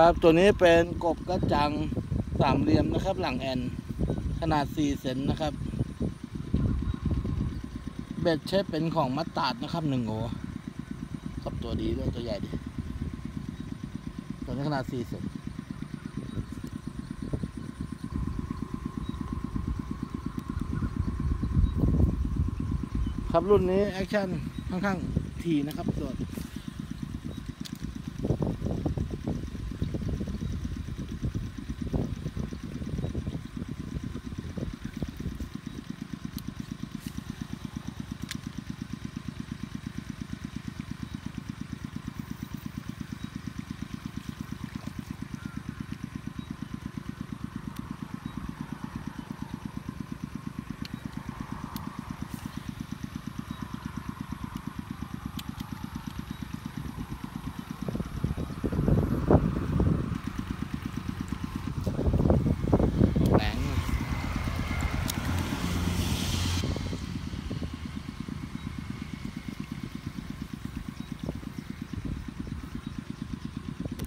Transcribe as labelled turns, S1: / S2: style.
S1: ครับ ตัวนี้เป็นกบกระจังสามเหลี่ยมนะครับ หลังแอน ขนาด4เซนนะครับ เบ็ดใช้เป็นของมัตตาดนะครับหนึ่งโอครับตัวดีด้วยตัวใหญ่ดี ตัวนี้ขนาด4เซนครับรุ่นนี้แอคชั่นค่อนข้างทีนะครับส่วน